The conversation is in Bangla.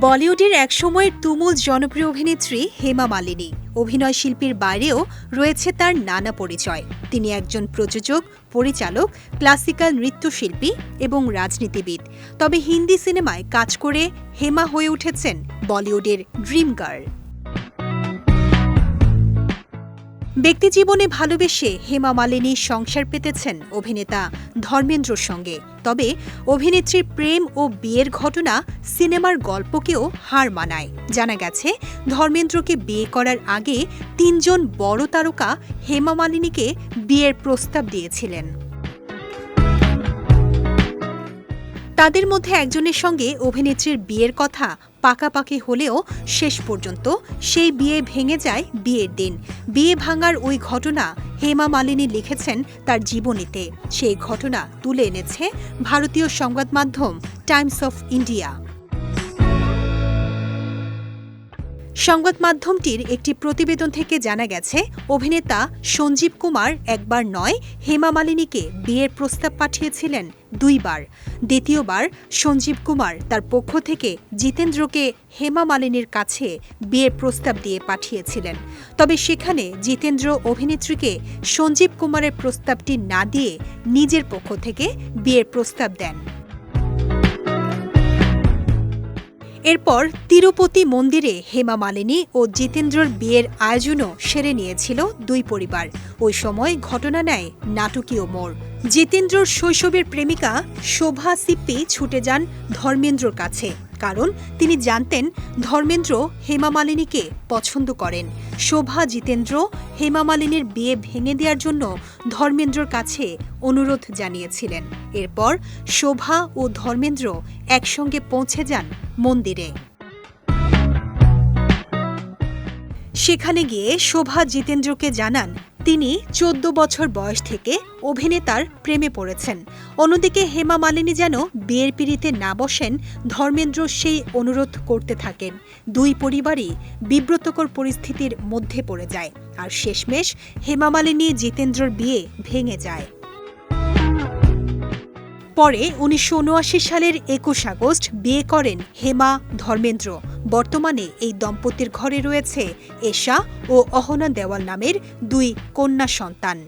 বলিউডের একসময়ের তুমুল জনপ্রিয় অভিনেত্রী হেমা মালিনী। অভিনয় শিল্পীর বাইরেও রয়েছে তার নানা পরিচয়। তিনি একজন প্রযোজক, পরিচালক, ক্লাসিক্যাল নৃত্যশিল্পী এবং রাজনীতিবিদ। তবে হিন্দি সিনেমায় কাজ করে হেমা হয়ে উঠেছেন বলিউডের ড্রিম গার্ল ব্যক্তিজীবনে ভালোবেসে হেমা মালিনী সংসার পেতেছেন অভিনেতা ধর্মেন্দ্রর সঙ্গে। তবে অভিনেত্রীর প্রেম ও বিয়ের ঘটনা সিনেমার গল্পকেও হার মানায়। জানা গেছে, ধর্মেন্দ্রকে বিয়ে করার আগে তিনজন বড় তারকা হেমা মালিনীকে বিয়ের প্রস্তাব দিয়েছিলেন। তাদের মধ্যে একজনের সঙ্গে অভিনেত্রীর বিয়ের কথা পাকাপাকি হলেও শেষ পর্যন্ত সেই বিয়ে ভেঙে যায় বিয়ের দিন। বিয়ে ভাঙার ওই ঘটনা হেমা মালিনী লিখেছেন তার জীবনীতে। সেই ঘটনা তুলে এনেছে ভারতীয় সংবাদ মাধ্যম টাইমস অফ ইন্ডিয়া। সংবাদ মাধ্যমটির একটি প্রতিবেদন থেকে জানা গেছে, অভিনেতা সঞ্জীব কুমার একবার নয়, হেমা মালিনীকে বিয়ের প্রস্তাব পাঠিয়েছিলেন দুইবার। দ্বিতীয়বার সঞ্জীব কুমার তার পক্ষ থেকে জিতেন্দ্রকে হেমা মালিনীর কাছে বিয়ের প্রস্তাব দিয়ে পাঠিয়েছিলেন। তবে সেখানে জিতেন্দ্র অভিনেত্রীকে সঞ্জীব কুমারের প্রস্তাবটি না দিয়ে নিজের পক্ষ থেকে বিয়ের প্রস্তাব দেন। এরপর তিরুপতি মন্দিরে হেমা মালিনী ও জিতেন্দ্রর বিয়ের আয়োজনও সেরে নিয়েছিল দুই পরিবার। ওই সময় ঘটনা নেয় নাটকীয় মোড়। জিতেন্দ্রর শৈশবের প্রেমিকা শোভা সিপ্পি ছুটে যান ধর্মেন্দ্রর কাছে। কারণ তিনি জানতেন ধর্মেন্দ্র হেমা মালিনীকে পছন্দ করেন। শোভা জিতেন্দ্র হেমা মালিনীর বিয়ে ভেঙে দেওয়ার জন্য ধর্মেন্দ্রর কাছে অনুরোধ জানিয়েছিলেন। এরপর শোভা ও ধর্মেন্দ্র একসঙ্গে পৌঁছে যান মন্দিরে। সেখানে গিয়ে শোভা জিতেন্দ্রকে জানান তিনি চোদ্দ বছর বয়স থেকে অভিনেতার প্রেমে পড়েছেন। অন্যদিকে হেমা মালিনী যেন বিয়ের পিড়িতে না বসেন, ধর্মেন্দ্র সেই অনুরোধ করতে থাকেন। দুই পরিবারই বিব্রতকর পরিস্থিতির মধ্যে পড়ে যায়। আর শেষমেশ হেমা মালিনী জিতেন্দ্রর বিয়ে ভেঙে যায়। পরে উনিশশো উনআশি সালের একুশ আগস্ট বিয়ে করেন হেমা ধর্মেন্দ্র। বর্তমানে এই দম্পতির ঘরে রয়েছে এশা ও অহনা দেওয়াল নামের দুই কন্যা সন্তান।